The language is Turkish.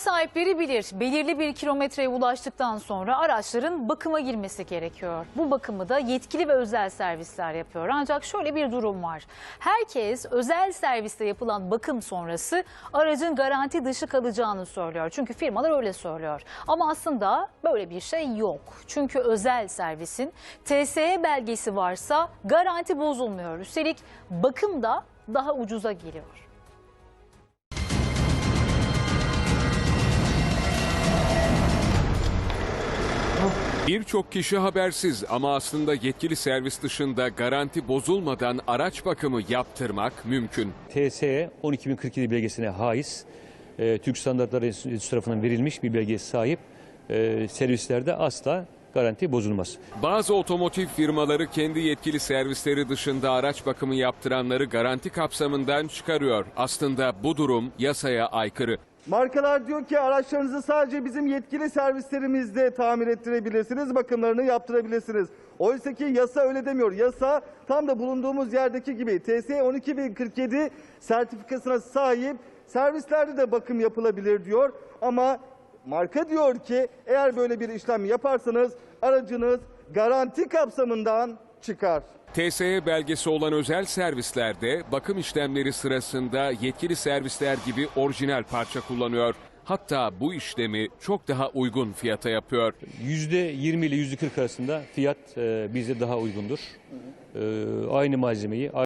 sahipleri bilir. Belirli bir kilometreye ulaştıktan sonra araçların bakıma girmesi gerekiyor. Bu bakımı da yetkili ve özel servisler yapıyor. Ancak şöyle bir durum var. Herkes özel serviste yapılan bakım sonrası aracın garanti dışı kalacağını söylüyor. Çünkü firmalar öyle söylüyor. Ama aslında böyle bir şey yok. Çünkü özel servisin TSE belgesi varsa garanti bozulmuyor. Üstelik bakım da daha ucuza geliyor. Birçok kişi habersiz ama aslında yetkili servis dışında garanti bozulmadan araç bakımı yaptırmak mümkün. TSE 12047 belgesine haiz, e, Türk Standartları Enstitüsü tarafından verilmiş bir belgeye sahip e, servislerde asla garanti bozulmaz. Bazı otomotiv firmaları kendi yetkili servisleri dışında araç bakımı yaptıranları garanti kapsamından çıkarıyor. Aslında bu durum yasaya aykırı. Markalar diyor ki araçlarınızı sadece bizim yetkili servislerimizde tamir ettirebilirsiniz, bakımlarını yaptırabilirsiniz. Oysa ki yasa öyle demiyor. Yasa tam da bulunduğumuz yerdeki gibi TSE 12047 sertifikasına sahip servislerde de bakım yapılabilir diyor. Ama marka diyor ki eğer böyle bir işlem yaparsanız aracınız garanti kapsamından çıkar. TSE belgesi olan özel servislerde bakım işlemleri sırasında yetkili servisler gibi orijinal parça kullanıyor. Hatta bu işlemi çok daha uygun fiyata yapıyor. %20 ile %40 arasında fiyat e, bizde daha uygundur. E, aynı malzemeyi